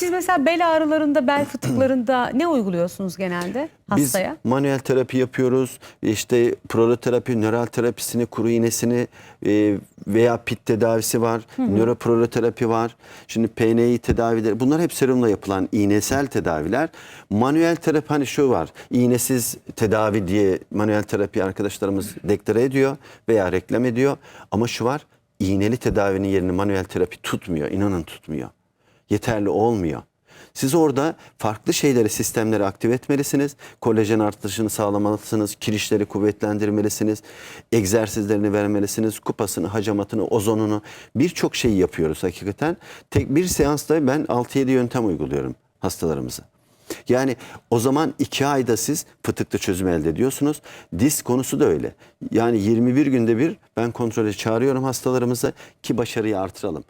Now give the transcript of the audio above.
Siz mesela bel ağrılarında, bel fıtıklarında ne uyguluyorsunuz genelde hastaya? Biz manuel terapi yapıyoruz. İşte proloterapi, nöral terapisini, kuru iğnesini e, veya pit tedavisi var. Nöroproloterapi var. Şimdi PNI tedavileri bunlar hep serumla yapılan iğnesel tedaviler. Manuel terapi hani şu var. İğnesiz tedavi diye manuel terapi arkadaşlarımız deklare ediyor veya reklam ediyor. Ama şu var. iğneli tedavinin yerini manuel terapi tutmuyor. İnanın tutmuyor yeterli olmuyor. Siz orada farklı şeyleri, sistemleri aktive etmelisiniz. Kolajen artışını sağlamalısınız. Kirişleri kuvvetlendirmelisiniz. Egzersizlerini vermelisiniz. Kupasını, hacamatını, ozonunu birçok şeyi yapıyoruz hakikaten. Tek bir seansta ben 6-7 yöntem uyguluyorum hastalarımıza. Yani o zaman iki ayda siz fıtıklı çözüm elde ediyorsunuz. Disk konusu da öyle. Yani 21 günde bir ben kontrole çağırıyorum hastalarımızı ki başarıyı artıralım.